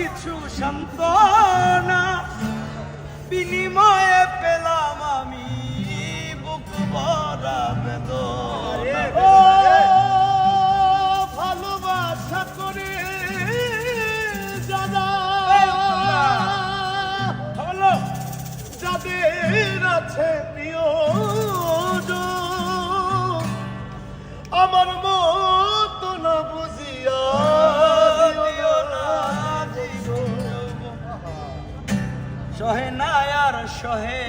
কিছু সান্ত্বনা সহে না আর সহে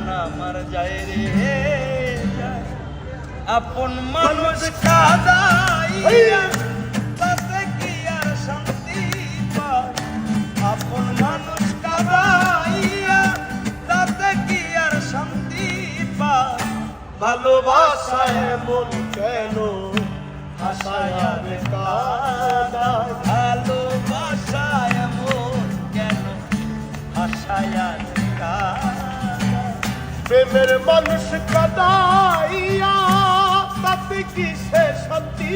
না আমার যায় রে। আপন মানুষ তাতে কি আর শান্তি আপন মানুষ কাদাইয়া তাতে কি আর শান্তি ভালোবাসায় মন কেন আশায় প্রেমের মানুষ কাদাইয়া, তাতে কি সে শান্তি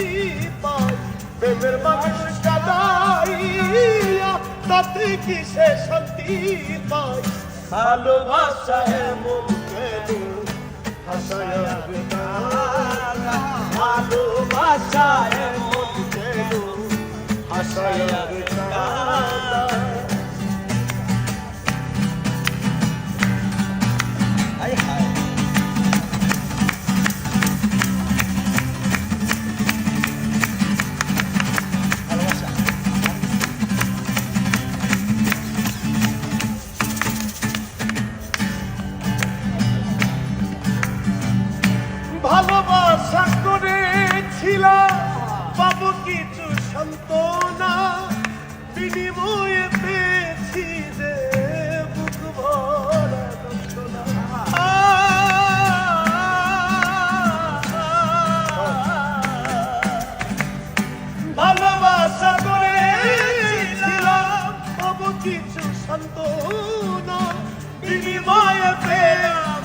পায়? প্রেমের মানুষ কাদাইয়া, তাতে কি সে শান্তি পায়? ভালোবাসায় মন কেন হাসায় হাসায় কিছু সান্ত্বনা বিনিময়ে পেয়েছি যে বুক ভরা যন্ত্রণা। ভালোবাসা করেছিলাম পাবো কিছু সান্ত্বনা বিনিময়ে পেলাম